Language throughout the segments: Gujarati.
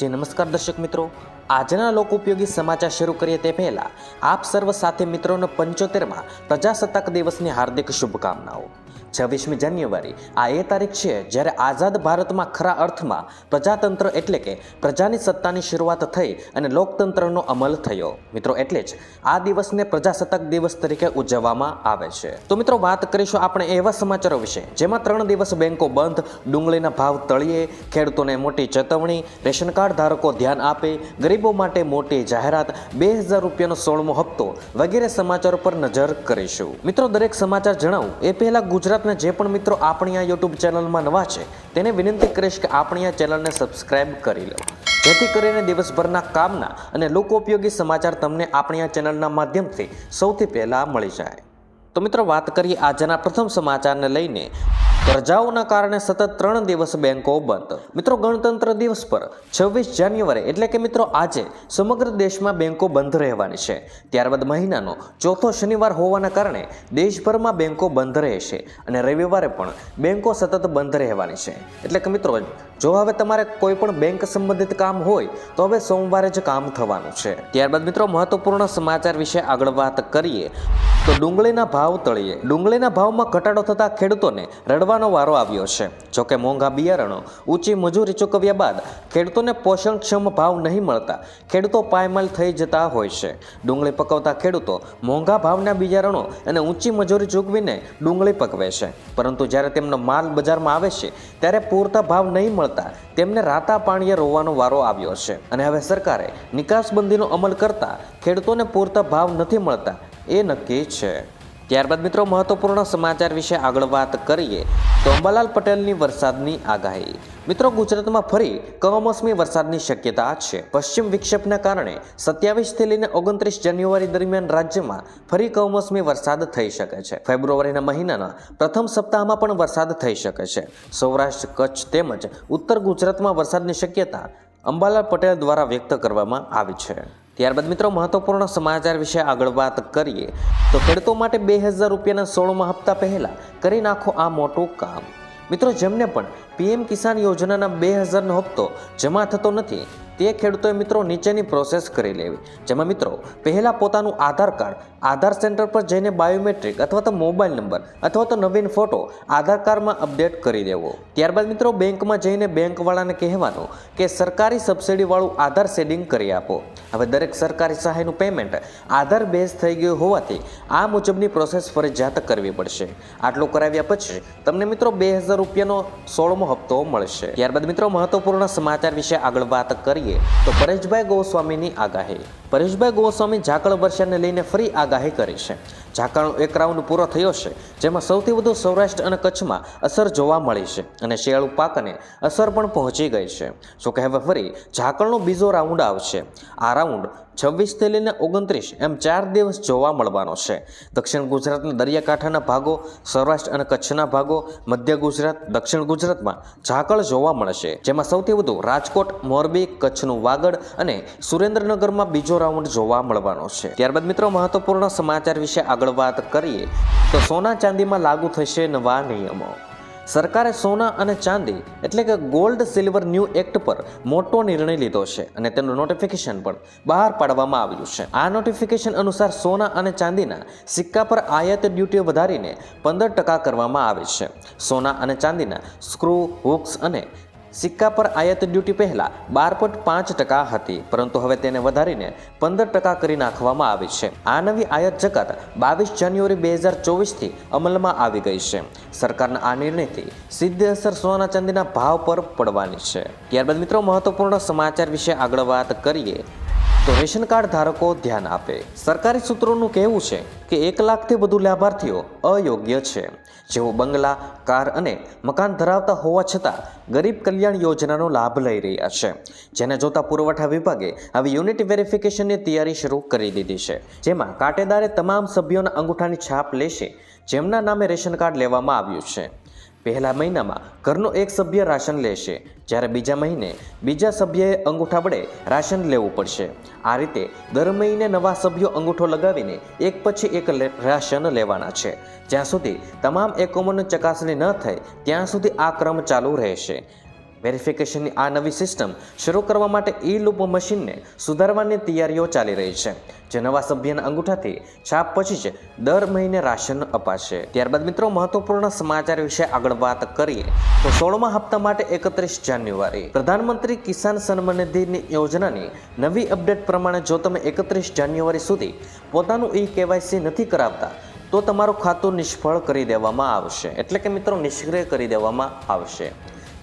જે, નમસ્કાર દર્શક મિત્રો. આજના લોકોપયોગી સમાચાર શરૂ કરીએ તે પહેલાં આપ સર્વ સાથે મિત્રોનો પંચોતેરમાં પ્રજાસત્તાક દિવસની હાર્દિક શુભકામનાઓ. છવ્વીસમી જાન્યુઆરી. આ એ તારીખ છે જ્યારે આઝાદ ભારતમાં ખરા અર્થમાં પ્રજાતંત્ર એટલે કે પ્રજાની સત્તાની શરૂઆત થઈ અને લોકતંત્રનો અમલ થયો. મિત્રો, એટલે જ આ દિવસને પ્રજાસત્તાક દિવસ તરીકે ઉજવવામાં આવે છે. તો મિત્રો, વાત કરીશું આપણે એવા સમાચારો વિશે, જેમાં ત્રણ દિવસ બેંકો બંધ, ડુંગળીના ભાવ તળીએ, ખેડૂતોને મોટી ચેતવણી, રેશન કાર્ડ ધારકો ધ્યાન આપે, ગરીબો માટે મોટી જાહેરાત, બે હજાર રૂપિયાનો સોળમો હપ્તો વગેરે સમાચારો પર નજર કરીશું. મિત્રો, દરેક સમાચાર જણાવું, એ પહેલા ગુજરાતના જે પણ મિત્રો આપણી આ યુટ્યુબ ચેનલમાં નવા છે, તેને વિનંતી કરીશ કે આપણી આ ચેનલને સબસ્ક્રાઈબ કરી લો. જેથી કરીને દિવસભરના કામના અને લોકો ઉપયોગી સમાચાર તમને આપણી આ ચેનલના માધ્યમથી સૌથી પહેલાં મળી જાય. તો મિત્રો વાત કરીએ આજના પ્રથમ સમાચારને લઈને. રજાઓના કારણે સતત ત્રણ દિવસ બેંકો બંધ. મિત્રો, ગણતંત્ર દિવસ પર છવ્વીસ જાન્યુઆરી એટલે કે મિત્રો આજે સમગ્ર દેશમાં બેંકો બંધ રહેવાની છે. ત્યારબાદ મહિનાનો ચોથો શનિવાર હોવાના કારણે દેશભરમાં બેંકો બંધ રહેશે અને રવિવારે પણ બેંકો સતત બંધ રહેવાની છે. એટલે કે મિત્રો, જો હવે તમારે કોઈ પણ બેંક સંબંધિત કામ હોય, તો હવે સોમવારે જ કામ થવાનું છે. ત્યારબાદ મિત્રો, મહત્વપૂર્ણ સમાચાર વિશે આગળ વાત કરીએ. તો ડુંગળીના ભાવ તળીએ. ડુંગળીના ભાવમાં ઘટાડો થતાં ખેડૂતોને રડવાનો વારો આવ્યો છે. જોકે મોંઘા બિયારણો, ઊંચી મજૂરી ચૂકવ્યા બાદ ખેડૂતોને પોષણક્ષમ ભાવ નહીં મળતા ખેડૂતો પાયમાલ થઈ જતા હોય છે. ડુંગળી પકવતા ખેડૂતો મોંઘા ભાવના બિયારણો અને ઊંચી મજૂરી ચૂકવીને ડુંગળી પકવે છે. પરંતુ જ્યારે તેમનો માલ બજારમાં આવે છે, ત્યારે પૂરતા ભાવ નહીં મળતા તેમને રાતા પાણીએ રોવાનો વારો આવ્યો છે. અને હવે સરકારે નિકાસબંધીનો અમલ કરતા ખેડૂતોને પૂરતા ભાવ નથી મળતા એ નક્કી છે. ત્યારબાદ મિત્રો, મહત્વપૂર્ણ સમાચાર વિશે આગળ વાત કરીએ તો અંબાલાલ પટેલની વરસાદની આગાહી. મિત્રો, ગુજરાતમાં ફરી કમોસમી વરસાદની શક્યતા છે. પશ્ચિમ વિક્ષેપના કારણે સત્યાવીસથી લઈને ઓગણત્રીસ જાન્યુઆરી દરમિયાન રાજ્યમાં ફરી કમોસમી વરસાદ થઈ શકે છે. ફેબ્રુઆરીના મહિનાના પ્રથમ સપ્તાહમાં પણ વરસાદ થઈ શકે છે. સૌરાષ્ટ્ર, કચ્છ તેમજ ઉત્તર ગુજરાતમાં વરસાદની શક્યતા અંબાલાલ પટેલ દ્વારા વ્યક્ત કરવામાં આવી છે. ત્યારબાદ મિત્રો મહત્વપૂર્ણ સમાચાર વિશે આગળ વાત કરીએ, તો ખેડૂતો માટે બે હજાર રૂપિયાના સોળમાં હપ્તા પહેલાં કરી નાખો આ મોટું કામ. મિત્રો, જેમને પણ પીએમ કિસાન યોજનાના બે હજારનો હપ્તો જમા થતો નથી તે ખેડૂતોએ મિત્રો નીચેની પ્રોસેસ કરી લેવી. જેમાં મિત્રો, પહેલાં પોતાનું આધાર કાર્ડ, આધાર સેન્ટર પર જઈને બાયોમેટ્રિક અથવા તો મોબાઈલ નંબર અથવા તો નવીન ફોટો આધાર કાર્ડમાં અપડેટ કરી દેવો. ત્યારબાદ મિત્રો, બેંકમાં જઈને બેંકવાળાને કહેવાનું કે સરકારી સબસિડીવાળું આધાર સેડિંગ કરી આપો. હવે દરેક સરકારી સહાયનું પેમેન્ટ આધાર બેઝ થઈ ગયું હોવાથી આ મુજબની પ્રોસેસ ફરજિયાત કરવી પડશે. આટલું કરાવ્યા પછી તમને મિત્રો બે હજાર રૂપિયાનો સોળમો હપ્તો મળશે. ત્યારબાદ મિત્રો, મહત્વપૂર્ણ સમાચાર વિશે આગળ વાત કરીએ. તો પરેશભાઈ ગોસ્વામીની આગાહી. પરેશભાઈ ગોસ્વામી ઝાકળ વર્ષાને લઈને ફરી આગાહી કરી છે. ઝાકળનો એક રાઉન્ડ પૂરો થયો છે, જેમાં સૌથી વધુ સૌરાષ્ટ્ર અને કચ્છમાં અસર જોવા મળી છે અને શિયાળુ પાકને અસર પણ પહોંચી ગઈ છે. જો કે ફરી, ઝાકળનો બીજો રાઉન્ડ આવશે. આ રાઉન્ડ છવ્વીસથી લઈને ઓગણત્રીસ એમ ચાર દિવસ જોવા મળવાનો છે. દક્ષિણ ગુજરાતના દરિયાકાંઠાના ભાગો, સૌરાષ્ટ્ર અને કચ્છના ભાગો, મધ્ય ગુજરાત, દક્ષિણ ગુજરાતમાં ઝાકળ જોવા મળશે, જેમાં સૌથી વધુ રાજકોટ, મોરબી, કચ્છનું વાગડ અને સુરેન્દ્રનગરમાં બીજો રાઉન્ડ જોવા મળવાનો છે. ત્યારબાદ મિત્રો, મહત્વપૂર્ણ સમાચાર વિશે આગળ વાત કરીએ, તો સોના ચાંદીમાં લાગુ થશે નવા નિયમો. સરકારે સોના અને ચાંદી એટલે કે ગોલ્ડ સિલ્વર ન્યૂ એક્ટ પર મોટો નિર્ણય લીધો છે અને તેનું નોટિફિકેશન પણ બહાર પાડવામાં આવ્યું છે. આ નોટિફિકેશન અનુસાર સોના અને ચાંદીના સિક્કા પર આયાત ડ્યુટી વધારીને પંદર ટકા કરવામાં આવે છે. સોના અને ચાંદીના સ્ક્રૂ, હુક્સ અને સિક્કા પર આયાત ડ્યુટી પહેલાં બાર પોઈન્ટ પાંચ ટકા હતી, પરંતુ હવે તેને વધારીને પંદર ટકા કરી નાખવામાં આવી છે. આ નવી આયાત જકાત બાવીસ જાન્યુઆરી બે હજાર ચોવીસથી અમલમાં આવી ગઈ છે. સરકારના આ નિર્ણયથી સીધી અસર સોના ચાંદીના ભાવ પર પડવાની છે. ત્યારબાદ મિત્રો મહત્વપૂર્ણ સમાચાર વિશે આગળ વાત કરીએ. તો રેશન કાર્ડ ધારકો ધ્યાન આપે. સરકારી સૂત્રોનું કહેવું છે કે એક લાખથી વધુ લાભાર્થીઓ અયોગ્ય છે. જેઓ બંગલા, કાર અને મકાન ધરાવતા હોવા છતાં ગરીબ કલ્યાણ યોજનાનો લાભ લઈ રહ્યા છે. જેને જોતા પુરવઠા વિભાગે આવી યુનિટ વેરિફિકેશનની તૈયારી શરૂ કરી દીધી છે. જેમાં કાટેદારે તમામ સભ્યોના અંગૂઠાની છાપ લેશે, જેમના નામે રેશન કાર્ડ લેવામાં આવ્યું છે. પહેલા મહિનામાં ઘરનો એક સભ્ય રાશન લેશે. જ્યારે બીજા મહિને બીજા સભ્યએ અંગૂઠા વડે રાશન લેવું પડશે. આ રીતે દર મહિને નવા સભ્યો અંગૂઠો લગાવીને એક પછી એક રાશન લેવાના છે. જ્યાં સુધી તમામ એકમોની ચકાસણી ન થાય ત્યાં સુધી આ ક્રમ ચાલુ રહેશે. વેરિફિકેશનની આ નવી સિસ્ટમ શરૂ કરવા માટે ઈ લૂપ મશીનને સુધારવાની તૈયારીઓ ચાલી રહી છે. જે નવા સભ્યના અંગૂઠાથી છાપ પછી જ દર મહિને રાશન અપાશે. ત્યારબાદ મિત્રો, મહત્વપૂર્ણ સમાચાર વિશે આગળ વાત કરીએ તો સોળમા હપ્તા માટે એકત્રીસ જાન્યુઆરી, પ્રધાનમંત્રી કિસાન સન્માન યોજનાની નવી અપડેટ પ્રમાણે જો તમે એકત્રીસ જાન્યુઆરી સુધી પોતાનું ઈ કેવાયસી નથી કરાવતા, તો તમારું ખાતું નિષ્ફળ કરી દેવામાં આવશે. એટલે કે મિત્રો, નિષ્ક્રિય કરી દેવામાં આવશે.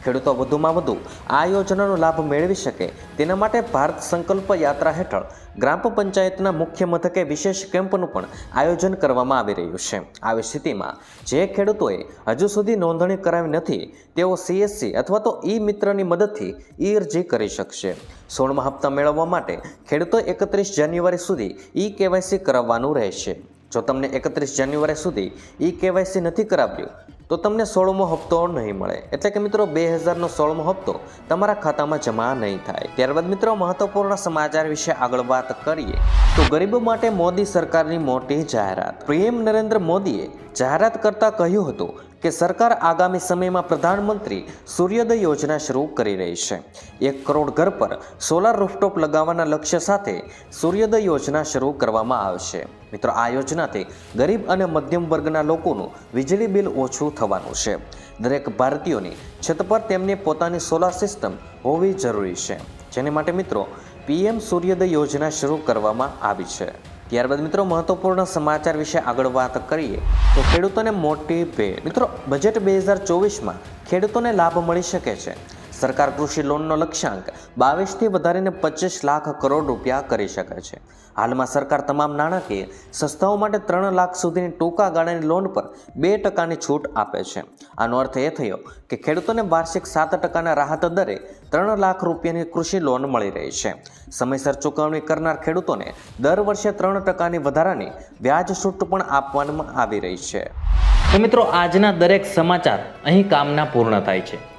ખેડૂતો વધુમાં વધુ આ યોજનાનો લાભ મેળવી શકે. તેના માટે ભારત સંકલ્પ યાત્રા હેઠળ ગ્રામ પંચાયતના મુખ્ય મથકે વિશેષ કેમ્પનું પણ આયોજન કરવામાં આવી રહ્યું છે. આવી સ્થિતિમાં જે ખેડૂતોએ હજુ સુધી નોંધણી કરાવી નથી, તેઓ સીએસસી અથવા તો ઈ મિત્રની મદદથી ઈ અરજી કરી શકશે. સોળમા હપ્તા મેળવવા માટે ખેડૂતો એકત્રીસ જાન્યુઆરી સુધી ઈ કેવાયસી કરાવવાનું રહેશે. જો તમને એકત્રીસ જાન્યુઆરી સુધી ઈ કેવાયસી નથી કરાવ્યું તો તમને સોળમો હપ્તો નહીં મળે. એટલે કે મિત્રો બે હજારનો સોળમો હપ્તો તમારા ખાતામાં જમા નહીં થાય. ત્યારબાદ મિત્રો, મહત્વપૂર્ણ સમાચાર વિશે આગળ વાત કરીએ. તો ગરીબો માટે મોદી સરકારની મોટી જાહેરાત. પીએમ નરેન્દ્ર મોદીએ જાહેરાત કરતા કહ્યું હતું કે સરકાર આગામી સમયમાં પ્રધાનમંત્રી સૂર્યોદય યોજના શરૂ કરી રહી છે. એક કરોડ ઘર પર સોલાર રૂફટોપ લગાવવાના લક્ષ્ય સાથે સૂર્યોદય યોજના શરૂ કરવામાં આવશે. મિત્રો, આ યોજનાથી ગરીબ અને મધ્યમ વર્ગના લોકોનું વીજળી બિલ ઓછું થવાનું છે. દરેક ભારતીયોની છત પર તેમની પોતાની સોલાર સિસ્ટમ હોવી જરૂરી છે. જેને માટે મિત્રો, પીએમ સૂર્યોદય યોજના શરૂ કરવામાં આવી છે. ત્યારબાદ મિત્રો મહત્વપૂર્ણ સમાચાર વિશે આગળ વાત કરીએ તો ખેડૂતોને મોટી ભેટ મિત્રો બજેટ બે હજાર ચોવીસમાં ખેડૂતોને લાભ મળી શકે છે. સરકાર કૃષિ લોનનો લક્ષ્યાંક બાવીસથી વધારીને પચીસ લાખ કરોડ રૂપિયા કરી શકે છે. હાલમાં સરકાર તમામ નાણાકીય સંસ્થાઓ માટે ત્રણ લાખ સુધીની ટૂંકા ગાળાની લોન પર બે ટકાની છૂટ આપે છે. આનો અર્થ એ થયો કે ખેડૂતોને વાર્ષિક સાત ટકાના રાહત દરે ત્રણ લાખ રૂપિયાની કૃષિ લોન મળી રહી છે. સમયસર ચૂકવણી કરનાર ખેડૂતોને દર વર્ષે ત્રણ ટકાની વધારાની વ્યાજ છૂટ પણ આપવામાં આવી રહી છે. તો મિત્રો, આજના દરેક સમાચાર અહીં કામના પૂર્ણ થાય છે.